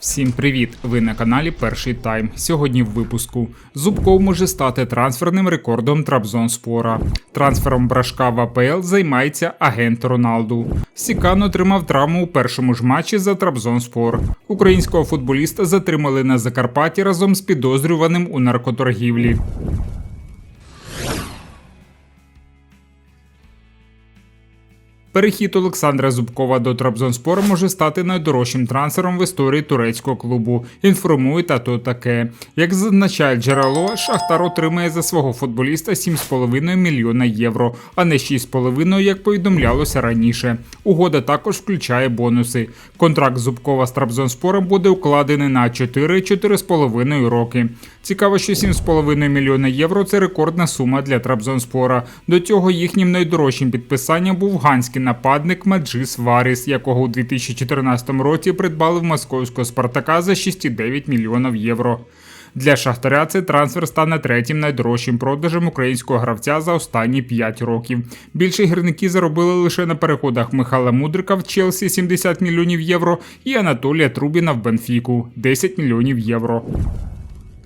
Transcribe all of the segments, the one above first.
Всім привіт! Ви на каналі Перший Тайм. Сьогодні в випуску Зубков може стати трансферним рекордом Трабзонспора. Трансфером брашка в АПЛ займається агент Роналду. Сікан отримав травму у першому ж матчі за Трабзонспор. Українського футболіста затримали на Закарпатті разом з підозрюваним у наркоторгівлі. Перехід Олександра Зубкова до Трабзонспора може стати найдорожчим трансфером в історії турецького клубу. Інформує та то таке. Як зазначає джерело, Шахтар отримає за свого футболіста 7,5 мільйона євро, а не 6,5, як повідомлялося раніше. Угода також включає бонуси. Контракт Зубкова з Трабзонспором буде укладений на 4-4,5 роки. Цікаво, що 7,5 мільйона євро це рекордна сума для Трабзонспора. До цього їхнім найдорожчим підписанням був ганський нападник Маджис Варіс, якого у 2014 році придбали в московського Спартака за 6,9 мільйонів євро. Для Шахтаря цей трансфер стане третім найдорожчим продажем українського гравця за останні 5 років. Більше гірники заробили лише на переходах Михайла Мудрика в Челсі 70 мільйонів євро і Анатолія Трубіна в Бенфіку 10 мільйонів євро.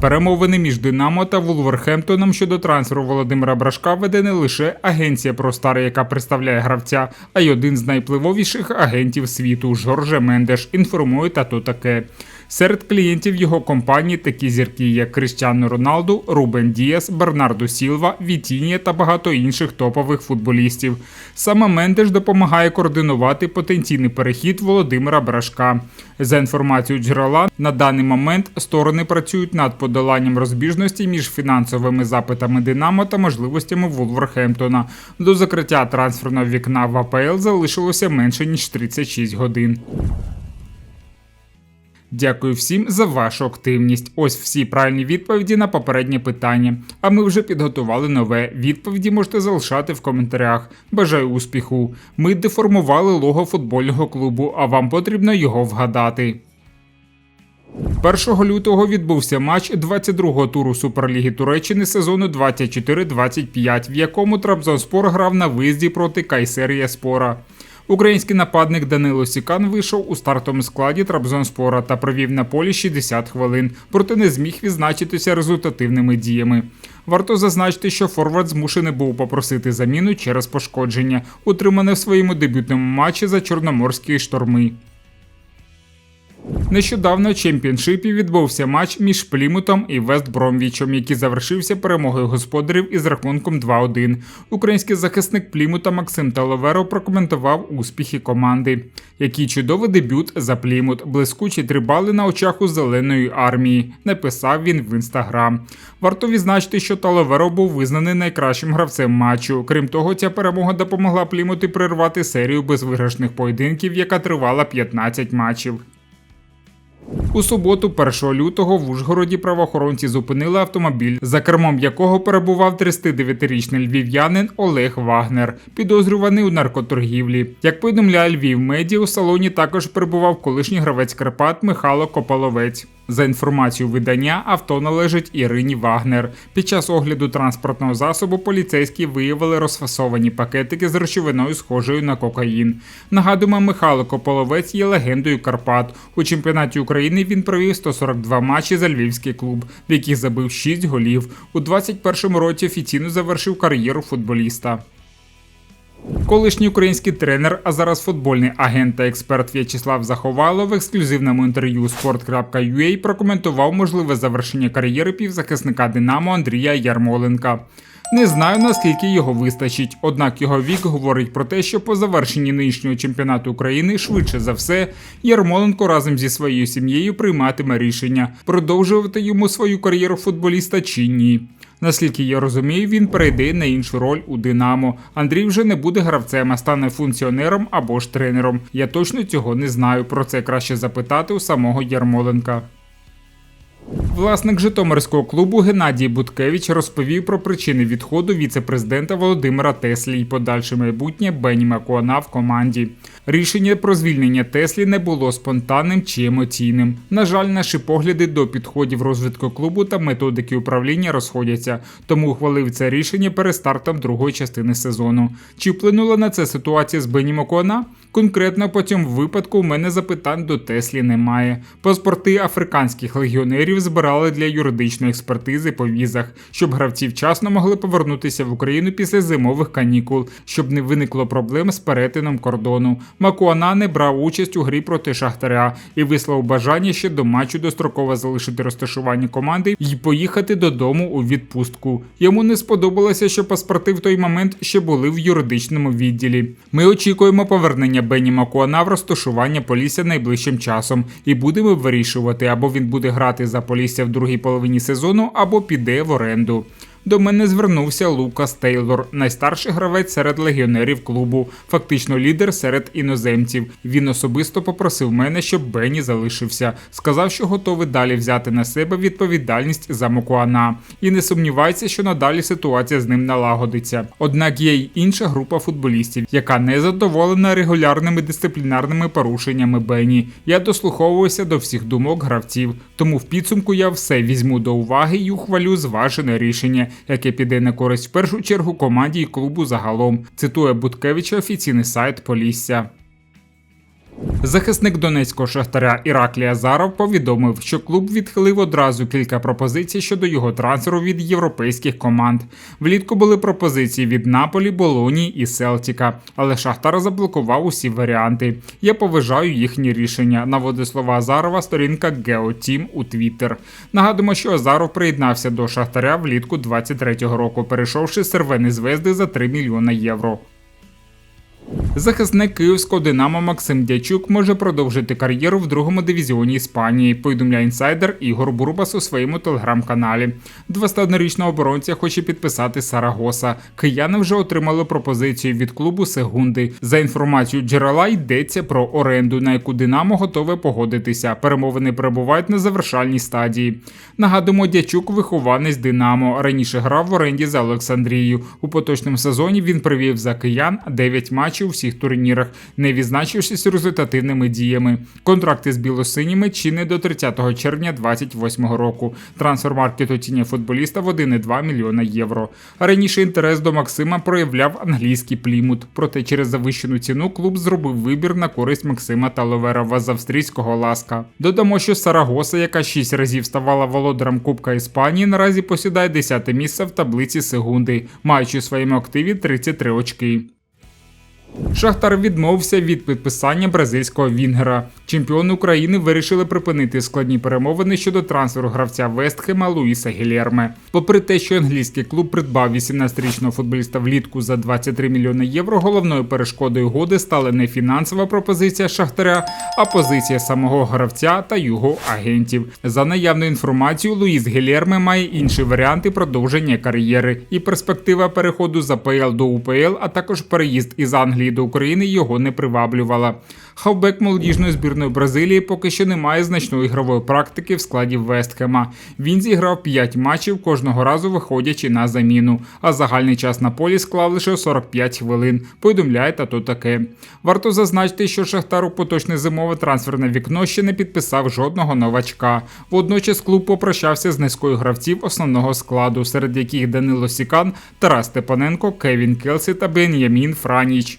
Перемовини між Динамо та Вулверхемптоном щодо трансферу Володимира Брашка веде не лише агенція Простар, яка представляє гравця, а й один з найпливовіших агентів світу Жорже Мендеш. Інформує та то таке. Серед клієнтів його компанії такі зірки, як Кріштіану Роналду, Рубен Діас, Бернардо Сілва, Вітінія та багато інших топових футболістів. Саме Мендеш допомагає координувати потенційний перехід Володимира Брашка. За інформацією джерела, на даний момент сторони працюють над подоланням розбіжності між фінансовими запитами Динамо та можливостями Вулверхемптона. До закриття трансферного вікна в АПЛ залишилося менше ніж 36 годин. Дякую всім за вашу активність. Ось всі правильні відповіді на попереднє питання. А ми вже підготували нове. Відповіді можете залишати в коментарях. Бажаю успіху! Ми деформували лого футбольного клубу, а вам потрібно його вгадати. 1 лютого відбувся матч 22-го туру Суперліги Туреччини сезону 24-25, в якому Трабзонспор грав на виїзді проти Кайсерія Спора. Український нападник Данило Сікан вийшов у стартовому складі Трабзонспора та провів на полі 60 хвилин, проте не зміг відзначитися результативними діями. Варто зазначити, що Форвард змушений був попросити заміну через пошкодження, утримане в своєму дебютному матчі за чорноморські шторми. Нещодавно в чемпіоншипі відбувся матч між Плімутом і Вестбромвічем, який завершився перемогою господарів із рахунком 2-1. Український захисник Плімута Максим Таловеро прокоментував успіхи команди. Який чудовий дебют за Плімут, блискучі три бали на очах у зеленої армії. Написав він в інстаграм. Варто відзначити, що Таловеро був визнаний найкращим гравцем матчу. Крім того, ця перемога допомогла Плімуту прервати серію безвиграшних поєдинків, яка тривала 15 матчів. У суботу, 1 лютого, в Ужгороді правоохоронці зупинили автомобіль, за кермом якого перебував 39-річний львів'янин Олег Вагнер, підозрюваний у наркоторгівлі. Як повідомляє Львів медіа, у салоні також перебував колишній гравець Карпат Михайло Копаловець. За інформацією видання, авто належить Ірині Вагнер. Під час огляду транспортного засобу поліцейські виявили розфасовані пакетики з речовиною, схожою на кокаїн. Нагадуємо, Михайло Кополовець є легендою Карпат. У чемпіонаті України він провів 142 матчі за львівський клуб, в яких забив 6 голів. У 21-му році офіційно завершив кар'єру футболіста. Колишній український тренер, а зараз футбольний агент та експерт В'ячеслав Заховайло в ексклюзивному інтерв'ю Sport.ua прокоментував можливе завершення кар'єри півзахисника Динамо Андрія Ярмоленка. Не знаю наскільки його вистачить, однак його вік говорить про те, що по завершенні нинішнього чемпіонату України швидше за все Ярмоленко разом зі своєю сім'єю прийматиме рішення, продовжувати йому свою кар'єру футболіста чи ні. Наскільки я розумію, він перейде на іншу роль у Динамо. Андрій вже не буде гравцем, а стане функціонером або ж тренером. Я точно цього не знаю. Про це краще запитати у самого Ярмоленка. Власник Житомирського клубу Геннадій Буткевич розповів про причини відходу віце-президента Володимира Теслі і подальше майбутнє Бені Макуана в команді. Рішення про звільнення Теслі не було спонтанним чи емоційним. На жаль, наші погляди до підходів розвитку клубу та методики управління розходяться, тому ухвалив це рішення перед стартом другої частини сезону. Чи вплинула на це ситуація з Бені Макуана? Конкретно по цьому випадку у мене запитань до Теслі немає. Паспорти африканських легіонерів збирали для юридичної експертизи по візах, щоб гравці вчасно могли повернутися в Україну після зимових канікул, щоб не виникло проблем з перетином кордону. Макуана не брав участь у грі проти Шахтаря і висловив бажання ще до матчу достроково залишити розташування команди і поїхати додому у відпустку. Йому не сподобалося, що паспорти в той момент ще були в юридичному відділі. Ми очікуємо повернення Бені Макуана в розташування Полісся найближчим часом і будемо вирішувати, або він буде грати за Полісся в другій половині сезону, або піде в оренду. До мене звернувся Лукас Тейлор, найстарший гравець серед легіонерів клубу, фактично лідер серед іноземців. Він особисто попросив мене, щоб Бені залишився. Сказав, що готовий далі взяти на себе відповідальність за Мокуана. І не сумнівається, що надалі ситуація з ним налагодиться. Однак є й інша група футболістів, яка не задоволена регулярними дисциплінарними порушеннями Бені. Я дослуховуюся до всіх думок гравців. Тому в підсумку я все візьму до уваги і ухвалю зважене рішення яке піде на користь в першу чергу команді і клубу загалом. Цитує Буткевича офіційний сайт Полісся. Захисник донецького шахтаря Іраклі Азаров повідомив, що клуб відхилив одразу кілька пропозицій щодо його трансферу від європейських команд. Влітку були пропозиції від Наполі, Болоні і Селтіка, але Шахтар заблокував усі варіанти. Я поважаю їхні рішення. Наводить слова Азарова сторінка GeoTeam у Твіттер. Нагадуємо, що Азаров приєднався до Шахтаря влітку 23-го року, перейшовши з Сервени звезди за 3 мільйона євро. Захисник київського Динамо Максим Дячук може продовжити кар'єру в другому дивізіоні Іспанії. Повідомляє інсайдер Ігор Бурбас у своєму телеграм-каналі. 21-річного оборонця хоче підписати Сарагоса. Кияни вже отримали пропозицію від клубу Сегунди. За інформацією джерела йдеться про оренду, на яку Динамо готове погодитися. Перемовини перебувають на завершальній стадії. Нагадуємо, Дячук вихованець Динамо. Раніше грав в оренді за Олександрією. У поточному сезоні він привів за киян 9 матчів у всіх турнірах, не відзначившись результативними діями. Контракти з білосиніми чинні до 30 червня 2028 року. Трансфер-маркет оцінює футболіста в 1,2 мільйона євро. Раніше інтерес до Максима проявляв англійський плімут. Проте через завищену ціну клуб зробив вибір на користь Максима Таловерова з австрійського ласка. Додамо, що Сарагоса, яка 6 разів ставала володарем Кубка Іспанії, наразі посідає 10 місце в таблиці Сегунди, маючи в своєму активі 33 очки. Шахтар відмовився від підписання бразильського Вінгера. Чемпіони України вирішили припинити складні перемовини щодо трансферу гравця Вестхема Луїса Гілєрме. Попри те, що англійський клуб придбав 18-річного футболіста влітку за 23 мільйони євро, головною перешкодою угоди стала не фінансова пропозиція Шахтаря, а позиція самого гравця та його агентів. За наявною інформацією, Луїс Гілєрме має інші варіанти продовження кар'єри і перспектива переходу з АПЛ до УПЛ, а також переїзд із Англії до України його не приваблювала. Хавбек молодіжної збірної Бразилії поки що не має значної ігрової практики в складі Вестхема. Він зіграв 5 матчів кожного разу виходячи на заміну, а загальний час на полі склав лише 45 хвилин. Повідомляє тато таке. Варто зазначити, що Шахтар у поточне зимове трансферне вікно ще не підписав жодного новачка. Водночас клуб попрощався з низкою гравців основного складу, серед яких Данило Сікан, Тарас Степаненко, Кевін Келсі та Бен'ямін Франіч.